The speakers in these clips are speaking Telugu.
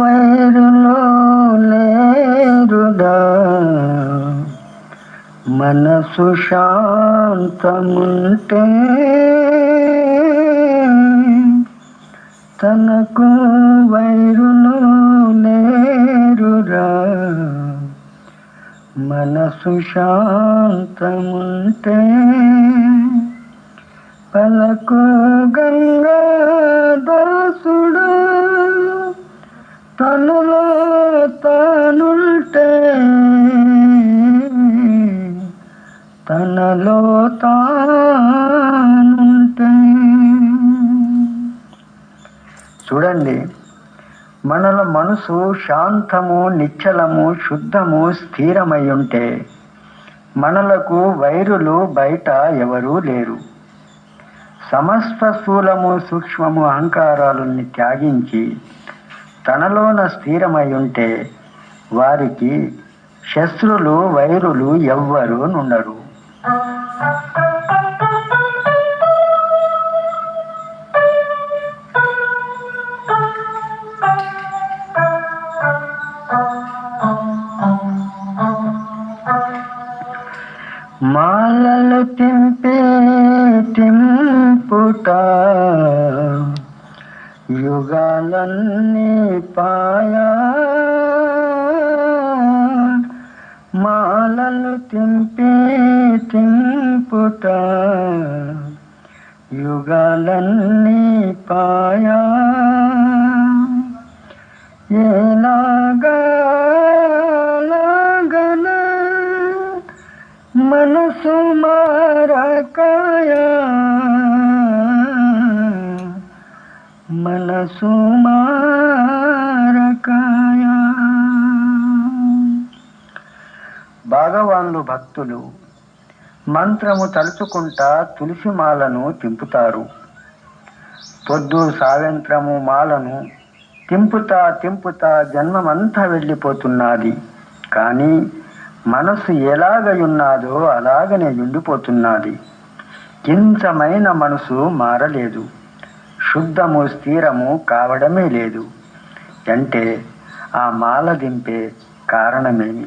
వైరులో లేరుగా మనసు శాంతముంటే తనకు వైరులు లేరురా. మనసు శాంతముంటే పలకు తనలో తనుంటే తనలో తానుంటే చూడండి మనల మనసు శాంతము నిచ్చలము శుద్ధము స్థిరమై ఉంటే మనలకు వైరులు బయట ఎవరూ లేరు. సమస్త స్థూలము సూక్ష్మము అహంకారాలని త్యాగించి తనలోన స్థిరమై ఉంటే వారికి శస్త్రులు వైరులు ఎవ్వరు నుండరు. మాలలు తింపే తింపుట యుగాలన్నీ పాయా మాలలు తింపే తింపుట యుగాలన్నీ పాయా ఏలాగన మనసు మారకాయ మనసు భగవాన్లు భక్తులు. మంత్రము తలుచుకుంటా తులసి మాలను తింపుతారు. పొద్దు సాయంత్రము మాలను తింపుతా తింపుతా జన్మమంతా వెళ్ళిపోతున్నది. కానీ మనసు ఎలాగయున్నాదో అలాగనే ఉండిపోతున్నది. కించమైన మనసు మారలేదు. శుద్ధము స్థిరము కావడమే లేదు. అంటే ఆ మాల దింపే కారణమేమి?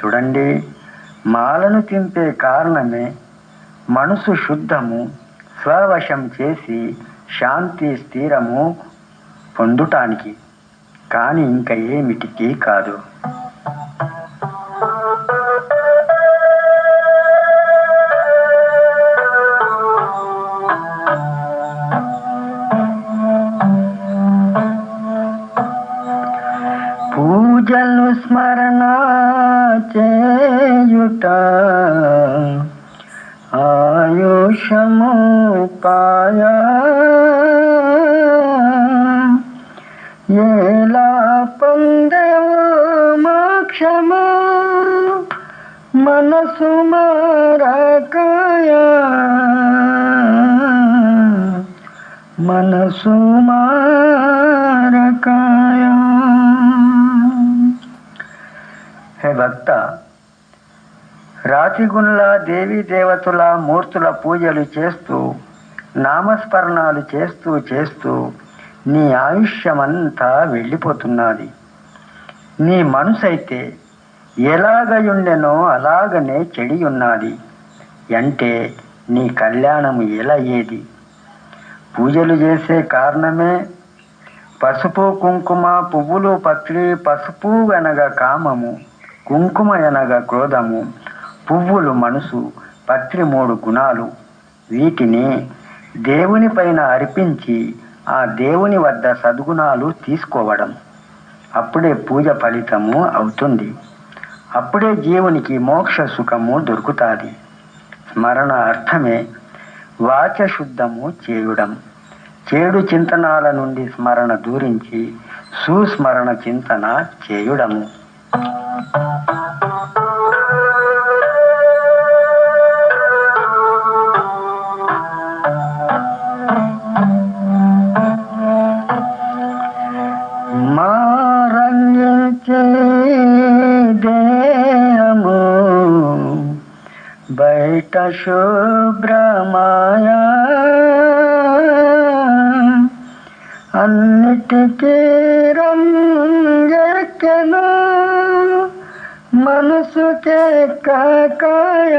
చూడండి మాలను తింపే కారణమే మనసు శుద్ధము స్వవశం చేసి శాంతి స్థిరము పొందుటానికి. కానీ ఇంకా ఏమిటికి కాదు. పూజలు స్మరణ చేయుట ఆయుషము పాయ ఎలా పొందవు మోక్షము మనసు మారకాయ మనసు హే భక్త! రాతిగుండ్ల దేవీ దేవతల మూర్తుల పూజలు చేస్తూ నామస్మరణాలు చేస్తూ చేస్తూ నీ ఆయుష్యమంతా వెళ్ళిపోతున్నది. నీ మనసైతే ఎలాగయుండెనో అలాగనే చెడి ఉన్నది అంటే నీ కళ్యాణము ఎలా ఏది పూజలు చేసే కారణమే? పసుపు కుంకుమ పువ్వులు పత్రి పసుపు అనగా కామము. కుంకుమ అనగా క్రోధము పువ్వులు మనసు పత్రి మూడు గుణాలు. వీటిని దేవుని పైన అర్పించి ఆ దేవుని వద్ద సద్గుణాలు తీసుకోవడం. అప్పుడే పూజ ఫలితము అవుతుంది. అప్పుడే జీవునికి మోక్ష సుఖము దొరుకుతుంది. స్మరణ అర్థమే. వాచ శుద్ధము చేయుడం. చేడు చింతనాల నుండి స్మరణ దూరించి సుస్మరణ చింతన చేయుడము. బయట శుభ్రమాయ అన్నిట కంటికి మనసుకే కాకాయ.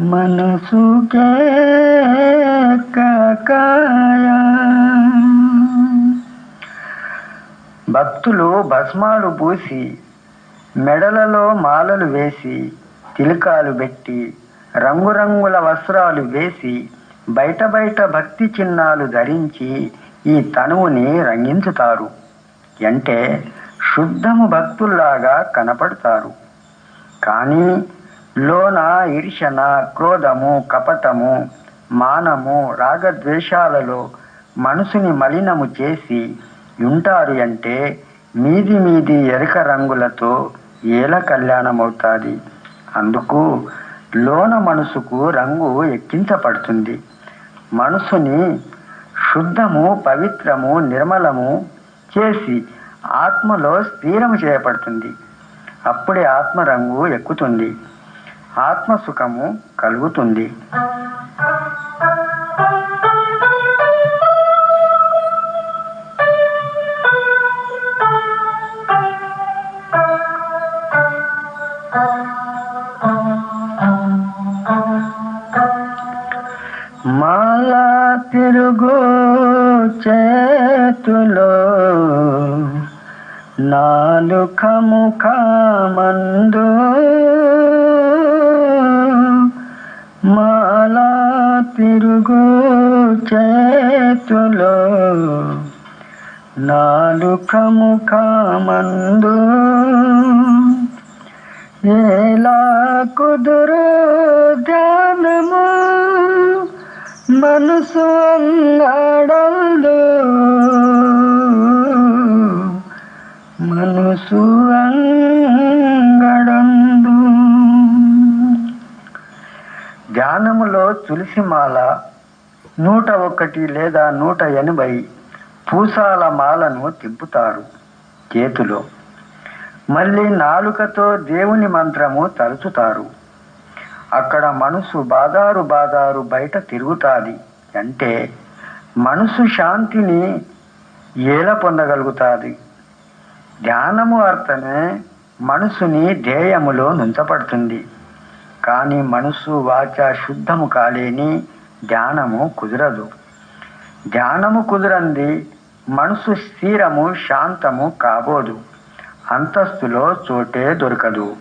మనసుకే కాకాయ. భక్తులు భస్మాలు పూసి మెడలలో మాలలు వేసి తిలకాలు పెట్టి రంగురంగుల వస్త్రాలు వేసి బయట బయట భక్తి చిహ్నాలు ధరించి ఈ తనువుని రంగించుతారు. అంటే శుద్ధము భక్తుల్లాగా కనపడతారు. కానీ లోన ఈర్షణ క్రోధము కపటము మానము రాగద్వేషాలలో మనసుని మలినము చేసి ఉంటారు అంటే మీది మీది ఎరక రంగులతో ఏల కళ్యాణమవుతుంది. అందుకు లోన మనసుకు రంగు ఎక్కించబడుతుంది. మనసుని శుద్ధము పవిత్రము నిర్మలము చేసి ఆత్మలో స్థిరము చేయబడుతుంది అప్పుడే ఆత్మ రంగు ఎక్కుతుంది. ఆత్మ సుఖము కలుగుతుంది మాల నాలుక మాలా తిరుగు చేతులో నాలుకముఖమందు ఎలా కుదురు ధ్యానము మనసు అంగడల్దు మనసు అంగడందు. ధ్యానములో తులసిమాల నూట ఒకటి లేదా నూట ఎనభై పూసాల మాలను తిప్పుతారు చేతిలో. మళ్ళీ నాలుకతో దేవుని మంత్రము తలుచుతారు అక్కడ మనసు బాదారు బాదారు బయట తిరుగుతాది అంటే మనసు శాంతిని ఏల పొందగలుగుతాది? ధ్యానము అర్థమే మనసుని ధ్యేయములో నుంచబడుతుంది. కానీ మనసు వాచ శుద్ధము కాలేని ధ్యానము కుదరదు. ధ్యానము కుదరంది మనసు స్థిరము శాంతము కాబోదు. అంతస్తులో చోటే దొరకదు.